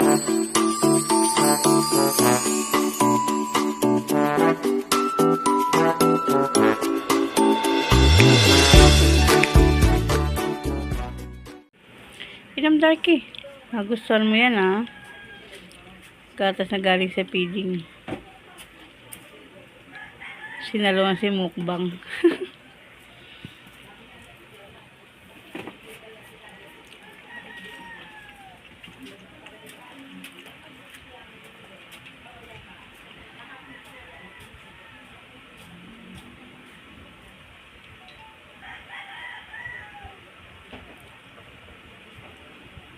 Inom darky. Nagustuhan mo yan ha. Gatas na galing sa feeding. Sinalungan si Mukbang. Hmm,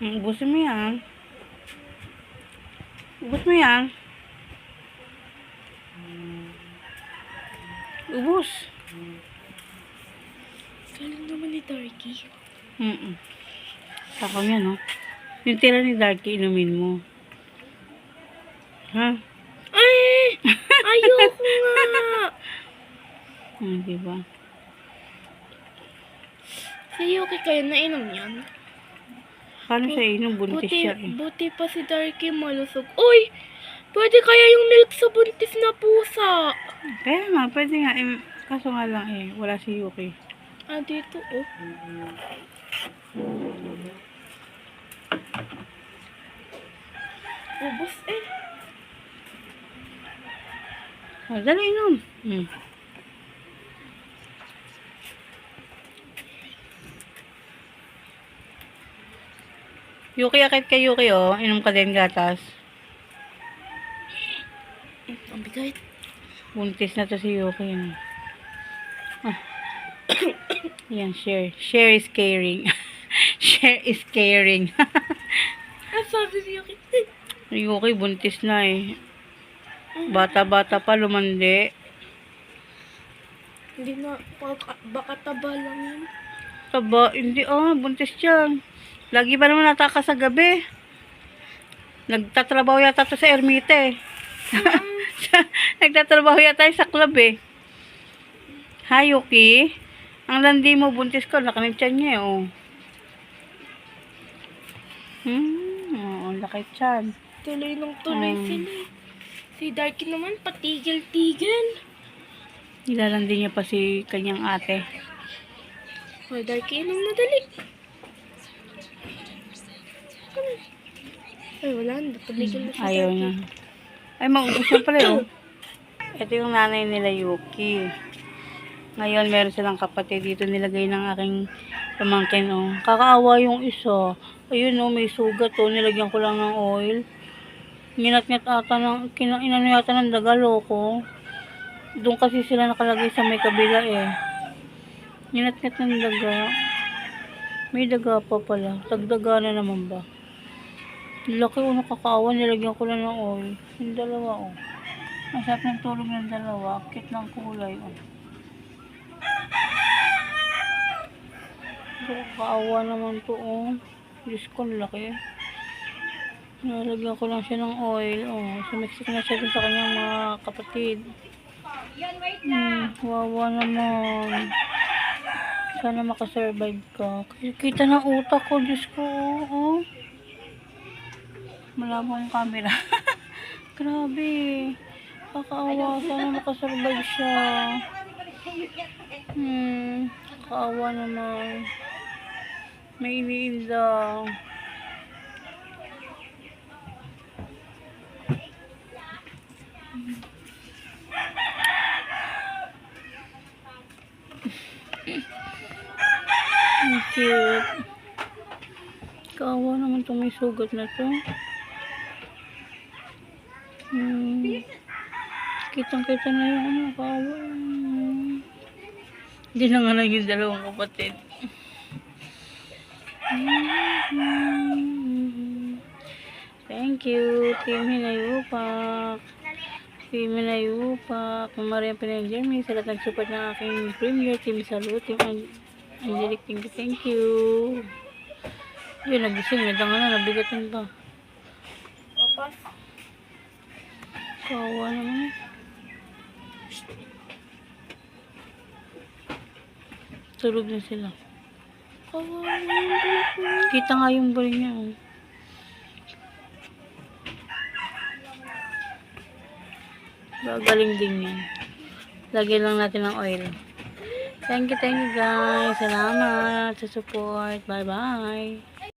Ubusin mo yan. Ubus mo yan. Ubus. Galing naman ni Darky. Mm-mm. Saka yan, no? Yung tira ni Darky, inumin mo. Ha? Ay! Ayoko nga! Hmm, di ba? Si Yuki kaya nainom yan. Paano siya inom? Buntis Buti, siya eh. buti pa si Darky malusog. Uy! Pwede kaya yung milk sa buntis na pusa? Kaya nga, pwede nga. Eh, kaso nga lang eh, wala si Yuki. Ah, dito oh. Ubus eh. Oh, dali inom. Hmm. Yuki, akit kay Yuki, oh. Inom ka din gatas. Ang bigay. Buntis na to si Yuki. Yan. Ah. Yan, share. Share is caring. share is caring. Ah, sabi ni Yuki. Yuki, buntis na eh. Bata-bata pa, lumandi. Hindi na, baka, baka taba lang yun. Taba, hindi ah, buntis siya. Lagi ba naman nataka sa gabi? Nagtatrabaho yata to sa Ermite. Nagtatrabaho yata sa club eh. Hi, Yuki. Ang landi mo, buntis ko. Laki ng tiyan niya eh, oh. Hmm, oh, ang laki tiyan. Tuloy ng tuloy Um, sila. Si Darky naman, patigil-tigil. Nilalandi niya pa si kanyang ate. Hoy, Darky, inom na dali. Ay, wala na. Na si Ayaw na. Ay, maubos pala yun. Ito yung nanay nila Yuki. Ngayon, meron silang kapatid dito nilagay ng aking pamangkin. Oh. Kakaawa yung isa. Ayun, oh, may sugat. Oh. Nilagyan ko lang ng oil. Nginat-ngat ata ng, kina, inano yata ng dagalo ko. Doon kasi sila nakalagay sa may kabila eh. Nginat-ngat ng daga. May daga pa pala. Tagdaga na naman ba? Laki o nakakaawa, nilagyan ko lang ng oil. Yung dalawa o. Masarap ng tulog ng dalawa. Kit ng kulay o. Nakakaawa naman to o. Diyos ko, laki. Nilagyan ko lang siya ng oil. O, sumiksik na siya dun sa kanyang mga kapatid. Hmm, wawa naman. Sana makasurvive ka. Kita ng utak ko, Diyos ko. Oh. Malabo ang camera. Grabe. Kakaawa. Sana makasurvive siya. Hmm. Kakaawa naman. May iniinda. Ang cute. Kaawa naman itong may sugat na to. Hmm. Kitang kita na yung ano, kaawa. Hindi na nga lang yung dalawang kapatid. Thank you, Team Hinayupak. Team Hinayupak. Maria Pinay Jeremy. Sa lahat nag-support ng aking premier. Team Salute. Team An- Angelic, thank you, thank you. Yun, nagising. Nadang na, nabigatan pa. Kawa naman. Tulog na sila. Kawa Kita nga yung ball niya. Oh. Din yan. Lagay lang natin ng oil. Thank you, thank you guys. Salamat sa support. Bye-bye.